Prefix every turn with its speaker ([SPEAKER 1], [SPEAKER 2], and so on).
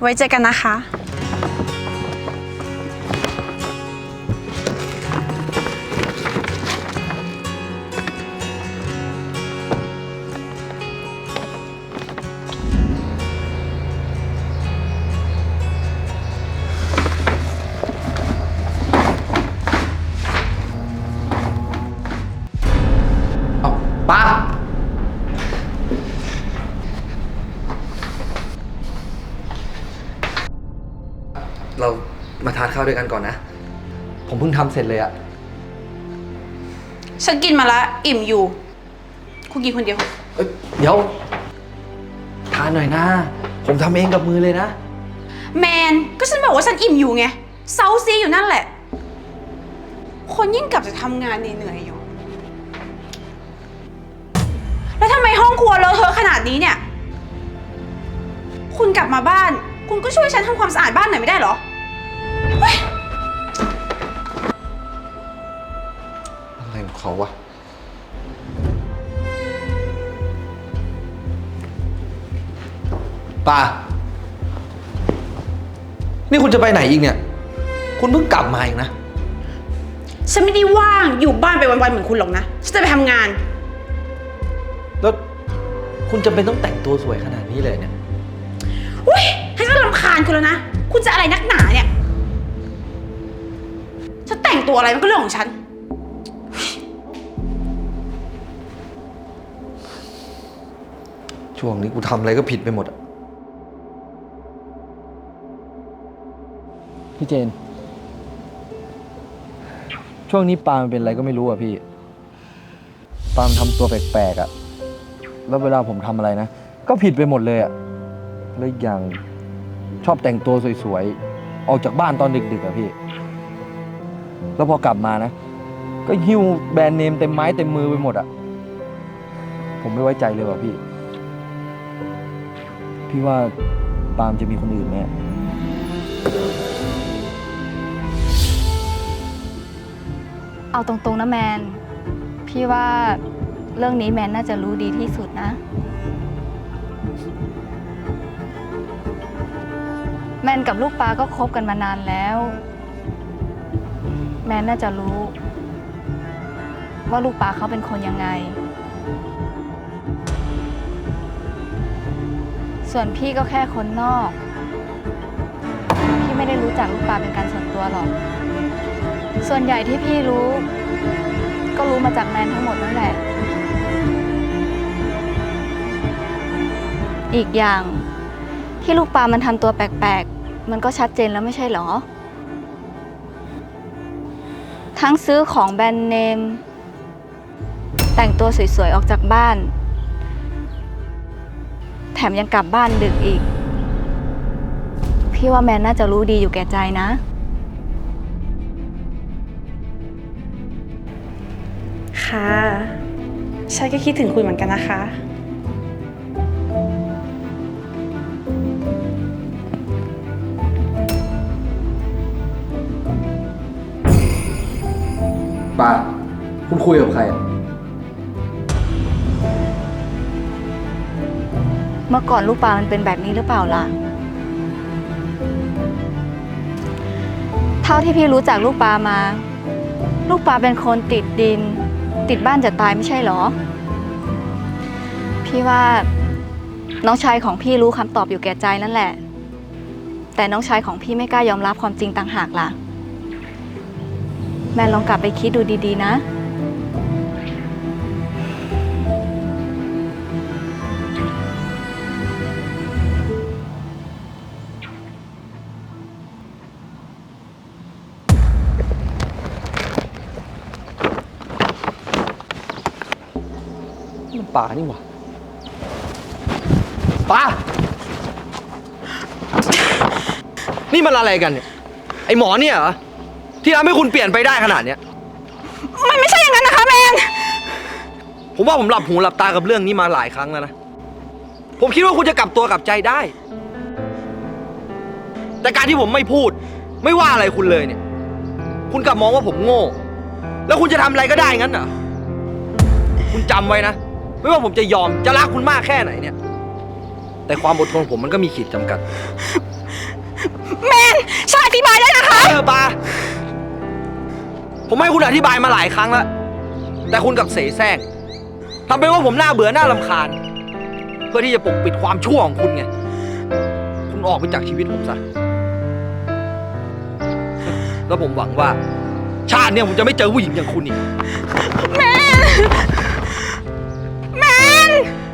[SPEAKER 1] ไว้เจอกันนะคะ
[SPEAKER 2] มาทานข้าวด้วยกันก่อนนะ ผมเพิ่งทำเสร็จเลยอะ
[SPEAKER 1] ฉันกินมาละอิ่มอยู่ คุณกินคนเดียว
[SPEAKER 2] เอ้ยเดี๋ยว ทานหน่อยนะ ผมทำเองกับมือเลยนะ
[SPEAKER 1] แมนก็ฉันบอกว่าฉันอิ่มอยู่ไงเซาซีอยู่นั่นแหละ คนยิ่งกลับจะทำงานเหนื่อยๆอยู่ แล้วทำไมห้องครัวเลอะเทอะขนาดนี้เนี่ย คุณกลับมาบ้าน คุณก็ช่วยฉันทำความสะอาดบ้านหน่อยไม่ได้เหรอ
[SPEAKER 2] ของเขาวะ ป้า นี่คุณจะไปไหนอีกเนี่ย คุณเพิ่งกลับมาเองนะ
[SPEAKER 1] ฉันไม่ได้ว่างอยู่บ้านไปวันๆเหมือนคุณหรอกนะ ฉันจะไปทำงาน
[SPEAKER 2] แล้วคุณจะเป็นต้องแต่งตัวสวยขนาดนี้เลยเนี่ย
[SPEAKER 1] อุ้ยให้ฉันรำคาญคุณแล้วนะ คุณจะอะไรนักหนาเนี่ย ฉันแต่งตัวอะไรมันก็เรื่องของฉัน
[SPEAKER 2] ช่วงนี้กูทำอะไรก็ผิดไปหมดอะ
[SPEAKER 3] พี่เจน ช่วงนี้ปาล์มเป็นอะไรก็ไม่รู้อะพี่ ปาล์มทำตัวแปลกๆอะ แล้วเวลาผมทำอะไรนะ ก็ผิดไปหมดเลยอะแล้วอีกอย่างชอบแต่งตัวสวยๆ ออกจากบ้านตอนดึกๆอะพี่ แล้วพอกลับมานะ ก็หิ้วแบรนด์เนมเต็มไม้เต็มมือไปหมดอะ ผมไม่ไว้ใจเลยว่ะพี่ พี่ว่าปาล์มจะมีคนอื่นไหม
[SPEAKER 4] เอาตรงๆนะแมน พี่ว่าเรื่องนี้แมนน่าจะรู้ดีที่สุดนะ แมนกับลูกปลาก็คบกันมานานแล้ว แมนน่าจะรู้ ว่าลูกปลาเขาเป็นคนยังไง ส่วนพี่ก็แค่คนนอก พี่ไม่ได้รู้จักลูกปลาเป็นการส่วนตัวหรอก ส่วนใหญ่ที่พี่รู้ ก็รู้มาจากแมนทั้งหมดนั่นแหละ อีกอย่างที่ลูกปลามันทำตัวแปลกๆ มันก็ชัดเจนแล้วไม่ใช่หรอ ทั้งซื้อของแบรนด์เนม แต่งตัวสวยๆ ออกจากบ้าน แถมยังกลับบ้านดึกอีก พี่ว่าแมนน่าจะรู้ดีอยู่แก่ใจนะ
[SPEAKER 1] ค่ะฉันก็คิดถึงคุณเหมือนกันนะคะ
[SPEAKER 2] ป้า คุณคุยกับใครอะ
[SPEAKER 4] เมื่อก่อนลูกปลามันเป็นแบบนี้หรือเปล่าล่ะ เท่าที่พี่รู้จักลูกปลามา ลูกปลาเป็นคนติดดิน ติดบ้านจะตายไม่ใช่หรอ พี่ว่าน้องชายของพี่รู้คำตอบอยู่แก่ใจนั่นแหละ แต่น้องชายของพี่ไม่กล้ายอมรับความจริงต่างหากล่ะ แม่ลองกลับไปคิดดูดีๆนะ
[SPEAKER 2] ป่านี่หว่าป้า นี่มันอะไรกันเนี่ย ไอหมอเนี่ยเหรอ ที่ทำให้คุณเปลี่ยนไปได้ขนาดเนี้ย
[SPEAKER 1] มันไม่ใช่อย่างนั้นนะคะแมน
[SPEAKER 2] ผมว่าผมหลับหูหลับตากับเรื่องนี้มาหลายครั้งแล้วนะ ผมคิดว่าคุณจะกลับตัวกลับใจได้ แต่การที่ผมไม่พูด ไม่ว่าอะไรคุณเลยเนี่ย คุณกลับมองว่าผมโง่ แล้วคุณจะทำอะไรก็ได้งั้นเหรอ คุณจำไว้นะ ไม่ว่าผมจะยอมจะรักคุณมากแค่ไหนเนี่ย แต่ความอดทนผมมันก็มีขีดจำกัด
[SPEAKER 1] แมนฉันอธิบายได้นะคะ
[SPEAKER 2] เออปาผมให้คุณอธิบายมาหลายครั้งแล้ว แต่คุณกลับเสแสร้งทำเป็นว่าผมน่าเบื่อน่าลำคาญ เพื่อที่จะปกปิดความชั่วของคุณไง คุณออกไปจากชีวิตผมซะ แล้วผมหวังว่า ชาติเนี่ยผมจะไม่เจอผู้หญิงอย่างคุณอีก
[SPEAKER 1] แม यार